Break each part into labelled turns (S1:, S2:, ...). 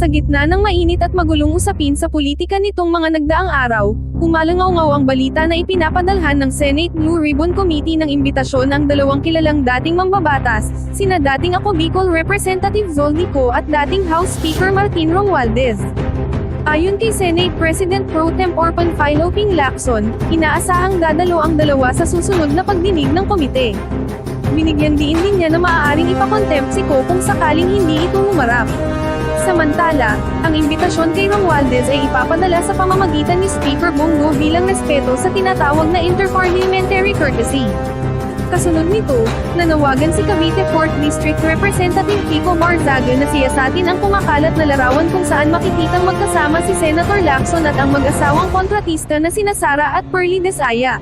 S1: Sa gitna ng mainit at magulong usapin sa politika nitong mga nagdaang araw, umalangaw ang balita na ipinapadalhan ng Senate Blue Ribbon Committee ng imbitasyon ang dalawang kilalang dating mambabatas, sina dating ako Bicol Representative Zoldico at dating House Speaker Martin Romualdez. Ayon kay Senate President Pro Tempore Panfilo Ping Lacson, inaasahang dadalo ang dalawa sa susunod na pagdinig ng komite. Binigyan din din niya na maaaring ipakontempt si Ko kung sakaling hindi ito humarap. Samantala, ang imbitasyon kay Romualdez ay ipapadala sa pamamagitan ni Speaker Bongo bilang respeto sa tinatawag na interparliamentary courtesy. Kasunod nito, nanawagan si Cavite 4th District Representative Pico Marzaga na siyasatin ang kumakalat na larawan kung saan makikitang magkasama si Senator Lacson at ang mag-asawang kontratista na sina Sara at Pearly Desaya.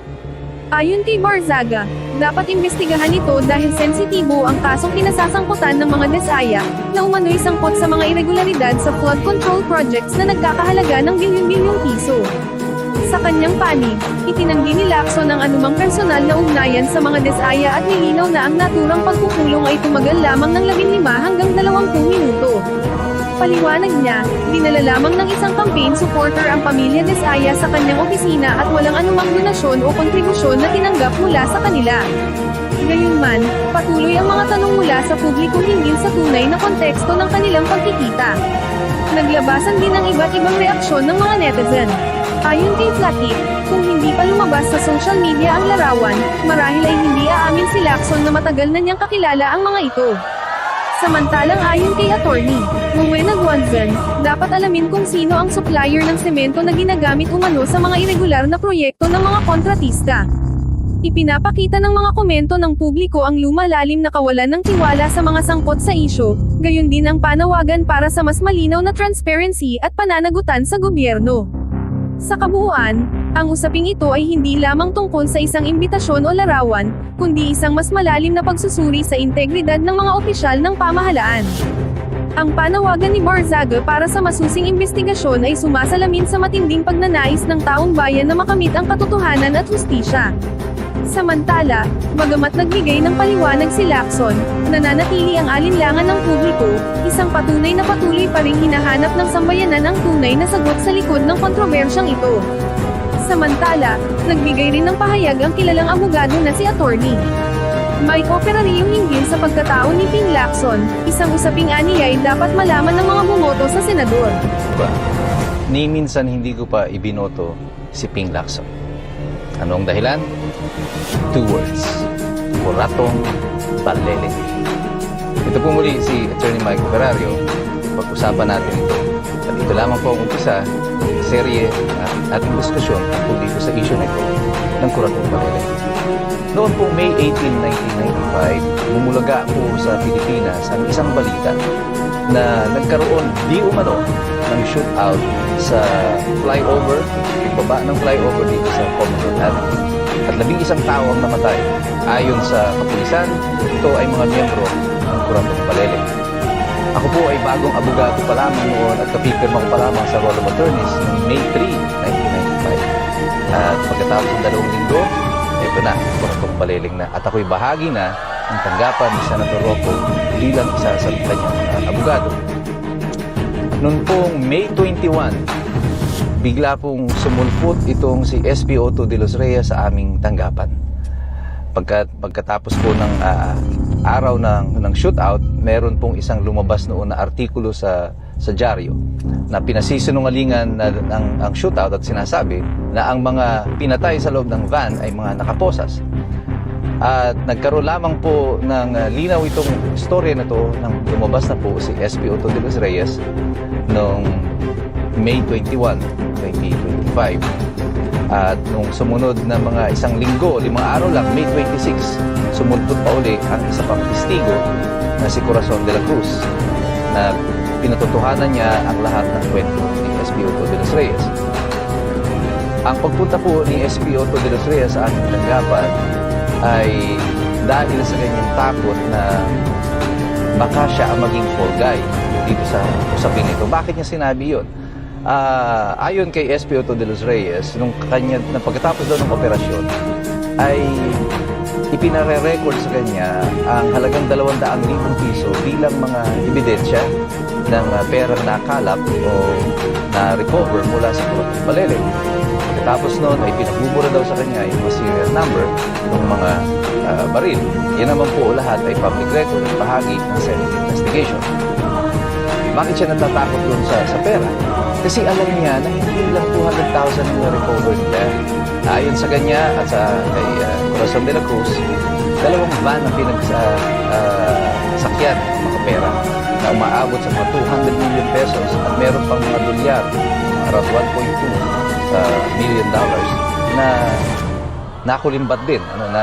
S1: Ayon kay Barzaga, dapat imbestigahan ito dahil sensitibo ang kasong kinasasangkutan ng mga Desaya, na umano'y sangkot sa mga irregularidad sa flood control projects na nagkakahalaga ng bilyon-bilyong piso. Sa kanyang panig, itinanggi ni Lacson ang anumang personal na ugnayan sa mga Desaya at nilinaw na ang naturang pagkukulong ay tumagal lamang ng 15 hanggang 20 minuto. Paliwanag niya, dinala lamang ng isang campaign supporter ang pamilya Desaya sa kanyang opisina at walang anumang donasyon o kontribusyon na tinanggap mula sa kanila. Gayunman, patuloy ang mga tanong mula sa publiko hinggil sa tunay na konteksto ng kanilang pagkikita. Naglabasan din ang iba't ibang reaksyon ng mga netizen. Ayon kay Flatit, kung hindi pa lumabas sa social media ang larawan, marahil ay hindi aamin si Lacson na matagal na niyang kakilala ang mga ito. Samantalang ayon kay attorney, Rowena Guanzan, dapat alamin kung sino ang supplier ng semento na ginagamit umano sa mga irregular na proyekto ng mga kontratista. Ipinapakita ng mga komento ng publiko ang lumalalim na kawalan ng tiwala sa mga sangkot sa isyo, gayon din ang panawagan para sa mas malinaw na transparency at pananagutan sa gobyerno. Sa kabuuan, ang usaping ito ay hindi lamang tungkol sa isang imbitasyon o larawan, kundi isang mas malalim na pagsusuri sa integridad ng mga opisyal ng pamahalaan. Ang panawagan ni Barzaga para sa masusing investigasyon ay sumasalamin sa matinding pagnanais ng taong bayan na makamit ang katotohanan at hustisya. Samantala, bagamat nagbigay ng paliwanag si Lacson, nananatili ang alinlangan ng publiko, isang patunay na patuloy pa rin hinahanap ng sambayanan ang tunay na sagot sa likod ng kontrobersyang ito. Samantala, nagbigay rin ng pahayag ang kilalang abogado na si attorney. Mike Operario hinggil sa pagkatao ni Ping Lacson, isang usaping aniyay dapat malaman ng mga bumoto sa senador.
S2: Ba? Ni minsan hindi ko pa ibinoto si Ping Lacson. Anong dahilan? Two words. Kuratong Balele. Ito po muli si Attorney Mike Operario. Pag-usapan natin ito. Ito lamang po ang umpisa ng serye at ating diskusyon tungkol dito sa issue na ito ng Kuratong Balele. Noon po May 18, 1995, bumulaga po sa Pilipinas ang isang balita na nagkaroon di umano ng shootout sa flyover, baba ng flyover dito sa Commonwealth. At labing isang tao ang namatay. Ayon sa kapulisan, ito ay mga miyembro ng Kuratong Balele. Ako po ay bagong abogado pa lamang noon at kapipirma ko pa lamang sa Roll of Attorneys noong May 3, 1995. At pagkatapos ng dalawang linggo, ito na, Kuratong Baleling na. At ako'y bahagi na ng tanggapan ni Senator Rocco bilang isa sa kanyang uh, abogado. Noong pong May 21, bigla pong sumulpot itong si SPO2 de los Reyes sa aming tanggapan. Pagkat, pagkatapos po ng ah, araw ng, ng shootout, meron pong isang lumabas noon na artikulo sa sa dyaryo na pinasisinungalingan na, ng, ang shootout at sinasabi na ang mga pinatay sa loob ng van ay mga nakaposas. At nagkaroon lamang po ng uh, linaw itong storya na to nang lumabas na po si SPO2 de los Reyes noong May 21, 2025. At nung sumunod na mga isang linggo, limang araw lang, May 26, sumulpot pa uli ang isa pang testigo na si Corazon de la Cruz na pinatotohanan niya ang lahat ng kwento ni SPO2 de los Reyes. Ang pagpunta po ni SPO2 de los Reyes sa aming tanggapan ay dahil sa kanyang takot na baka siya ang maging fall guy dito sa usapin ito. Bakit niya sinabi yun? Ah, ayon kay SPO2 de los Reyes, nung kanya, na pagkatapos daw ng operasyon, ay ipinare-record sa kanya ang halagang 200,000 piso bilang mga ebidensya ng uh, perang nakalap o na-recover mula sa Kurapong Palele. Pagkatapos noon ay pinagbubura daw sa kanya yung mga serial number ng mga uh, baril. Yan naman po lahat ay public record at bahagi ng Senate investigation. Bakit siya natatakot doon sa, sa pera? Kasi alam niya na hindi lang 200,000 ang na-recover nila. Ayon sa kanya at sa kay uh, Corazon de la Cruz, dalawang van ang pinagsakyan ng mga pera na umaabot sa mga 200 million pesos at meron pang mga dolyar, around 1.2 uh, million dollars na nakulimbat din, ano, na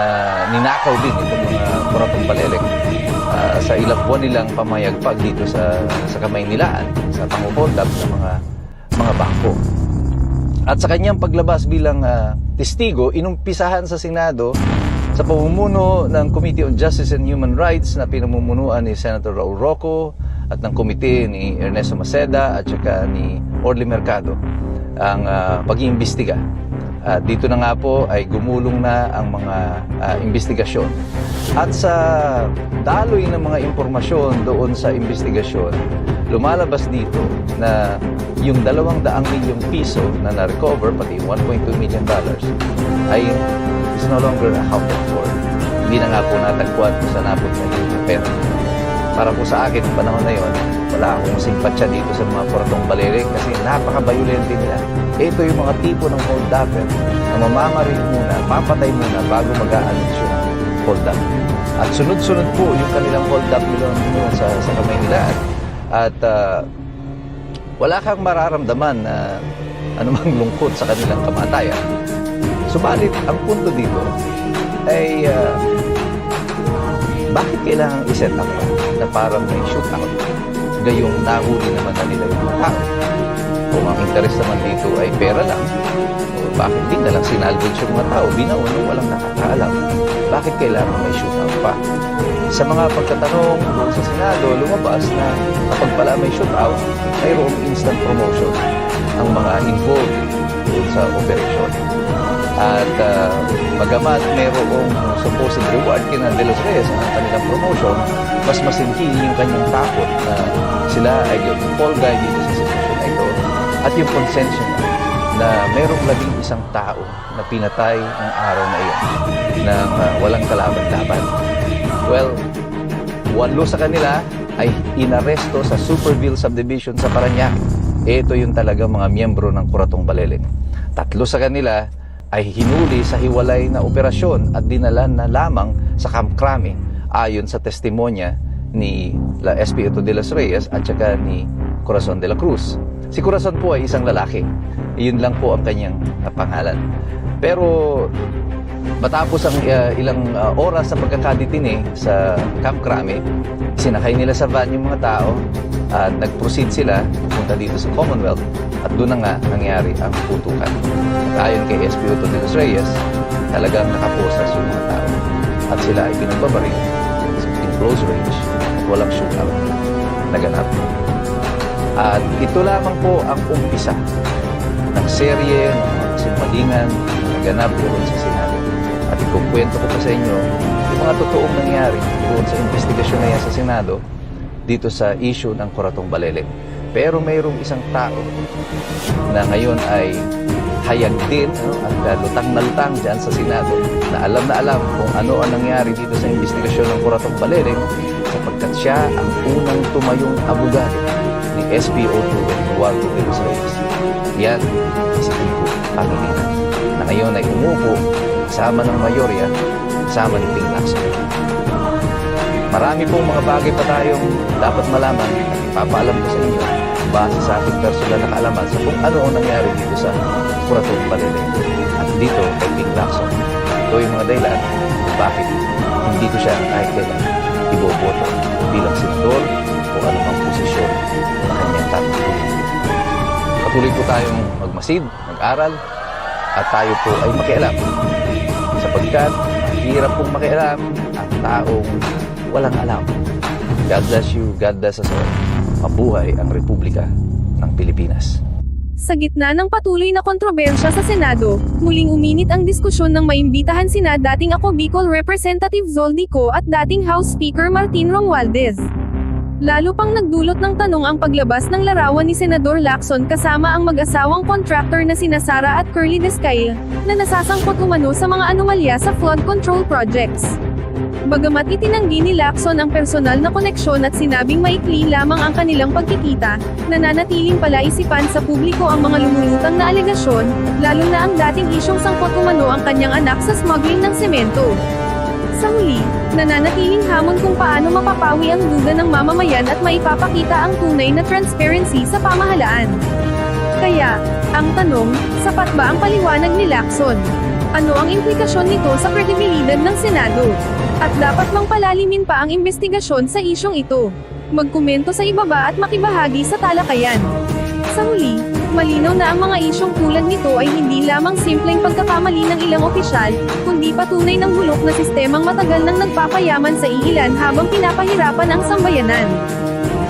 S2: ninakaw din itong mga kurapong palelek ah, sa ilang buwan nilang pamayagpag dito sa sa Kamaynilaan sa pangukondap ng mga mga bangko. At sa kanyang paglabas bilang ah, testigo, inumpisahan sa Senado sa pamumuno ng Committee on Justice and Human Rights na pinamumunuan ni Senator Raul Rocco at ng komite ni Ernesto Maceda at saka ni Orly Mercado ang ah, pag-iimbestiga. At dito na nga po ay gumulong na ang mga ah, investigasyon. At sa daloy ng mga impormasyon doon sa investigasyon, lumalabas dito na yung dalawang daang milyong piso na na-recover, pati yung 1.2 million dollars, ay is no longer accounted for. Hindi na nga po natagpuan kung saan napunta yung pera. Para po sa akin, panahon na yon, wala akong simpatsya dito sa mga puratong balirik kasi napaka-violente nila. Ito yung mga tipo ng hold upper na mamamaril muna, papatay muna bago mag-aanunsyo ng hold up. At sunod-sunod po yung kanilang hold up nila sa, sa kamay nila. At ah, wala kang mararamdaman na anumang lungkot sa kanilang kamatayan. Subalit, ang punto dito ay ah, bakit kailangan i-set up na parang may shootout? Gayong nahuli naman na nila yung tao. Kung ang interes naman dito ay pera lang, bakit di na lang sinalvage yung mga tao? Binaon nung walang nakakaalam. Bakit kailangan may shootout pa? Sa mga pagtatanong doon sa Senado, lumabas na kapag pala may shootout, mayroong instant promotion ang mga involved sa operasyon. At uh, mayroong supposed reward kina De Los Reyes ang kanilang promotion, mas masinhi yung kanyang takot na sila ay yung fall guy dito sa sitwasyon na ito at yung konsensya niya na mayroong labing isang tao na pinatay ng araw na iyon na uh, walang kalaban-laban. Well, walo sa kanila ay inaresto sa Superville Subdivision sa Parañaque. Ito yung talagang mga miyembro ng Kuratong Baleling. Tatlo sa kanila ay hinuli sa hiwalay na operasyon at dinala na lamang sa Camp Crame ayon sa testimonya ni La Espiritu de los Reyes at saka ni Corazon de la Cruz. Si Corazon po ay isang lalaki. Iyon lang po ang kanyang pangalan. Pero matapos ang uh, ilang uh, oras sa pagkakaditine sa Camp Crame, sinakay nila sa van yung mga tao at nag-proceed sila punta dito sa Commonwealth at doon na nga nangyari ang putukan. At ayon kay SP Otto de los Reyes, talagang nakaposas yung mga tao at sila ay pinagbabaril in close range at walang shootout na ganap. At ito lamang po ang umpisa ng serye ng mga simpalingan na ganap doon sa Senado. At ikukwento ko pa sa inyo yung mga totoong nangyari doon sa investigasyon na yan sa Senado dito sa issue ng Kuratong Baleleng. Pero mayroong isang tao na ngayon ay hayag din no, at lutang na lutang dyan sa Senado na alam na alam kung ano ang nangyari dito sa investigasyon ng Kuratong Baleleng sapagkat siya ang unang tumayong abogado ni SPO2 Eduardo de los Reyes. Yan si Kiko Pangilinan na ngayon ay umupo kasama ng mayorya kasama ni Ping Lacson. Marami pong mga bagay pa tayong dapat malaman at ipapaalam ko sa inyo base sa aking personal na kaalaman sa kung ano ang nangyari dito sa Kuratong Balilay at dito kay Ping Lacson. Ito yung mga dahilan kung bakit hindi ko siya kahit kailan iboboto bilang senador o anumang posisyon na kanyang tatanggapin. Patuloy po tayong magmasid, mag-aral, at tayo po ay makialam sapagkat mahirap pong makialam ang taong walang alam. God bless you, God bless us all. Mabuhay ang Republika ng Pilipinas.
S1: Sa gitna ng patuloy na kontrobersya sa Senado, muling uminit ang diskusyon ng maimbitahan sina dating ako Bicol Representative Zoldico at dating House Speaker Martin Romualdez. Lalo pang nagdulot ng tanong ang paglabas ng larawan ni Senador Lacson kasama ang mag-asawang contractor na sina Sara at Curly Descail, na nasasangkot umano sa mga anomalya sa flood control projects. Bagamat itinanggi ni Lacson ang personal na koneksyon at sinabing maikli lamang ang kanilang pagkikita, nananatiling palaisipan sa publiko ang mga lumulutang na alegasyon, lalo na ang dating isyong sangkot umano ang kanyang anak sa smuggling ng semento. Sa huli, nananatiling hamon kung paano mapapawi ang duda ng mamamayan at maipapakita ang tunay na transparency sa pamahalaan. Kaya, ang tanong, sapat ba ang paliwanag ni Lacson? Ano ang implikasyon nito sa kredibilidad ng Senado? At dapat mang palalimin pa ang investigasyon sa isyong ito. Magkomento sa ibaba at makibahagi sa talakayan. Sa huli, malinaw na ang mga isyong tulad nito ay hindi lamang simpleng pagkakamali ng ilang opisyal, kundi patunay ng bulok na sistemang matagal nang nagpapayaman sa iilan habang pinapahirapan ang sambayanan.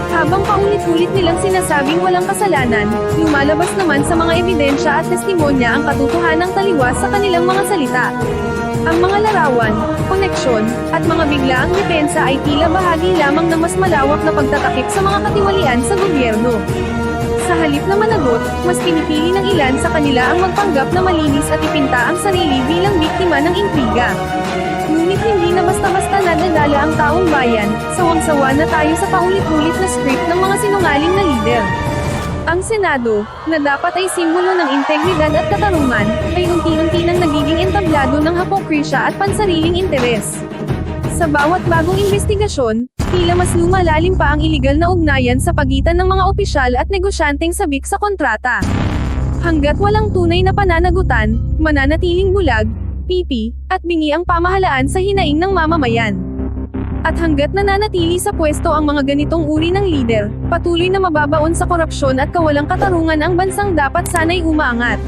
S1: Habang paulit-ulit nilang sinasabing walang kasalanan, lumalabas naman sa mga ebidensya at testimonya ang katotohanang taliwas sa kanilang mga salita. Ang mga larawan, koneksyon, at mga biglaang depensa ay tila bahagi lamang ng mas malawak na pagtatakip sa mga katiwalian sa gobyerno. Sa halip na managot, mas pinipili ng ilan sa kanila ang magpanggap na malinis at ipinta ang sarili bilang biktima ng intriga. Ngunit hindi na basta-basta nadadala ang taong bayan, sawang-sawa na tayo sa paulit-ulit na script ng mga sinungaling na lider. Ang Senado, na dapat ay simbolo ng integridad at katarungan, ay unti-unti nang nagiging entablado ng hapokrisya at pansariling interes. Sa bawat bagong investigasyon, tila mas lumalalim pa ang iligal na ugnayan sa pagitan ng mga opisyal at negosyanteng sabik sa kontrata. Hanggat walang tunay na pananagutan, mananatiling bulag, pipi, at bingi ang pamahalaan sa hinaing ng mamamayan. At hanggat nananatili sa pwesto ang mga ganitong uri ng lider, patuloy na mababaon sa korupsyon at kawalang katarungan ang bansang dapat sanay umaangat.